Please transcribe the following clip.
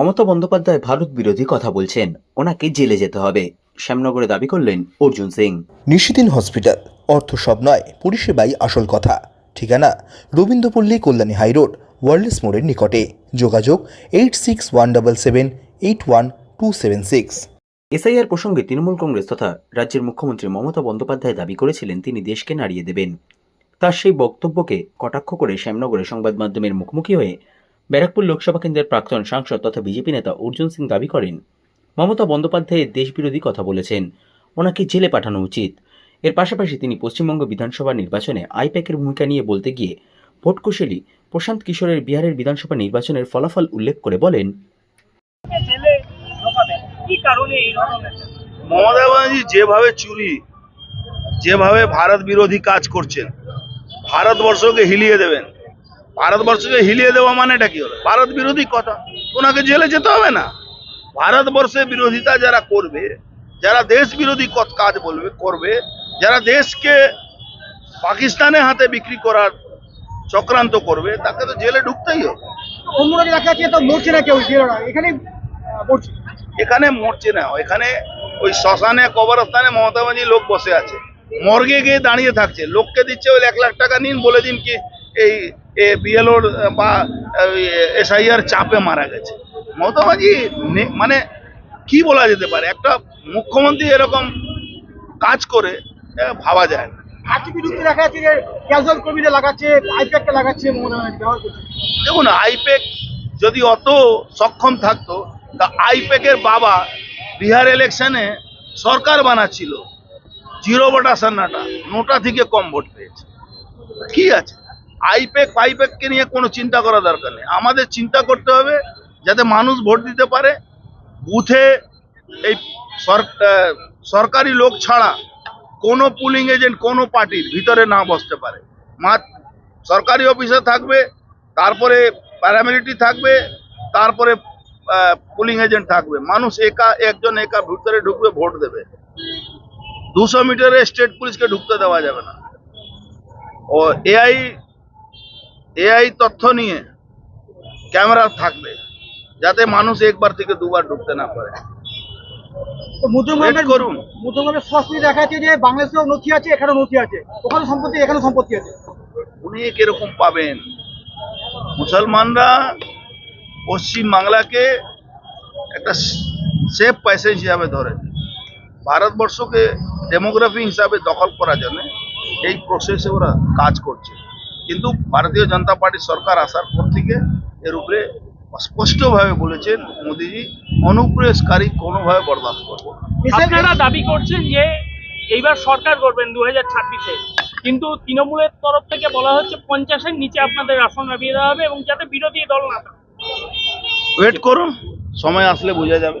মমতা বন্দ্যোপাধ্যায় ভারত বিরোধী কথা বলছেন। ওনাকে জেলে যেতে হবে। শ্যামনগরে দাবি করলেন অর্জুন সিং। নিশিদিন হসপিটাল। অর্থ সব নয় পরিষেবাই আসল কথা। ঠিকানা রবীন্দ্রপল্লী কল্যাণী হাইরোড ওয়ার্ল্ডস মোড়ের নিকটে। যোগাযোগ eight six one double seven eight one two seven six. SIR প্রসঙ্গে তৃণমূল কংগ্রেস তথা রাজ্যের মুখ্যমন্ত্রী মমতা বন্দ্যোপাধ্যায় দাবি করেছিলেন তিনি দেশকে নাড়িয়ে দেবেন। তার সেই বক্তব্যকে কটাক্ষ করে শ্যামনগরে সংবাদ মাধ্যমের মুখোমুখি হয়ে ব্যারাকপুর লোকসভা কেন্দ্রের প্রাক্তন সাংসদ তথা বিজেপি নেতা অর্জুন সিং দাবি করেন মমতা বন্দ্যোপাধ্যায় দেশবিরোধী কথা বলেছেন ওনাকে জেলে পাঠানো উচিত। এর পাশাপাশি তিনি পশ্চিমবঙ্গ বিধানসভা নির্বাচনে আইপ্যাকের ভূমিকা নিয়ে বলতে গিয়ে ভোটকুশলী প্রশান্ত কিশোরের বিহারের বিধানসভা নির্বাচনের ফলাফল উল্লেখ করে বলেন মমতা ব্যানার্জি যেভাবে চুরি যেভাবে ভারত বিরোধী কাজ করছেন ভারতবর্ষকে হিলিয়ে দেবেন ভারতবর্ষকে হিলিয়ে দেওয়া মানেটা কি হলো? ভারত বিরোধী কথা। ওনাকে জেলে যেতে হবে না। ভারতবর্ষে বিরোধিতা যারা করবে যারা দেশ বিরোধী কাজ বলবে করবে যারা দেশকে পাকিস্তানের হাতে বিক্রি করার চক্রান্ত করবে তাকে তো জেলে ঢুকতেই হবে। এখানে মরছে। না। এখানে ওই শ্মশানে কবরস্থানে মমতা ব্যানার্জি লোক বসে আছে। মর্গে গিয়ে দাঁড়িয়ে থাকছে। লোককে দিচ্ছে ওই এক লাখ টাকা নিন বলে দিন কি এই বিএলওর বা এসআইআর চাপে মারা গেছে। মমতা মানে কি বলা যেতে পারে? একটা মুখ্যমন্ত্রী এরকম কাজ করে ভাবা যায় না। দেখুন আইপেক যদি অত সক্ষম থাকতো তা আইপেকের বাবা বিহার ইলেকশনে সরকার বানাচ্ছিল জিরো ভোটা সান্নাটা নোটা থেকে কম ভোট পেয়েছে। কি আছে? আইপেক ফাইপেককে নিয়ে কোনো চিন্তা করা দরকার নেই। আমাদের চিন্তা করতে হবে যাতে মানুষ ভোট দিতে পারে। বুথে এই সরকারি লোক ছাড়া কোনো পুলিং এজেন্ট কোনো পার্টির ভিতরে না বসতে পারে। মা সরকারি অফিসে থাকবে, তারপরে প্যারামিলিটারি থাকবে, তারপরে পুলিং এজেন্ট থাকবে। মানুষ একা, একজন একা ভিতরে ঢুকবে, ভোট দেবে। দুশো মিটারে স্টেট পুলিশকে ঢুকতে দেওয়া যাবে না। ও এআই এআই তথ্য নিয়ে ক্যামেরা থাকবে যাতে মানুষ একবার থেকে দুবার ঢুকতে না পারে। করুন। সরাসরি দেখা যাচ্ছে যে বাংলাদেশেও নথি আছে এখানেও নথি আছে। ওখানে সম্পত্তি এখানে সম্পত্তি আছে। উনি কীরকম পাবেন? মুসলমানরা পশ্চিম বাংলাকে একটা সেফ প্যাসেজ হিসাবে ধরে। ভারতবর্ষকে ডেমোগ্রাফি হিসাবে দখল করার জন্য এই প্রসেসে ওরা কাজ করছে। কিন্তু ভারতীয় জনতা পার্টি সরকার আসার পর থেকে এর উপরে স্পষ্টভাবে বলেছেন মোদিজি অনুপ্রবেশকারী কোনোভাবে বরদাস্ত করব না। আপনারা দাবি করছেন যে এইবার সরকার করবেন দু হাজার ছাব্বিশে। কিন্তু তৃণমূলের তরফ থেকে বলা হচ্ছে পঞ্চাশের নিচে আপনাদের আসন নামিয়ে দেওয়া হবে এবং যাতে বিরোধী দল না থাকে। ওয়েট করুন সময় আসলে বোঝা যাবে।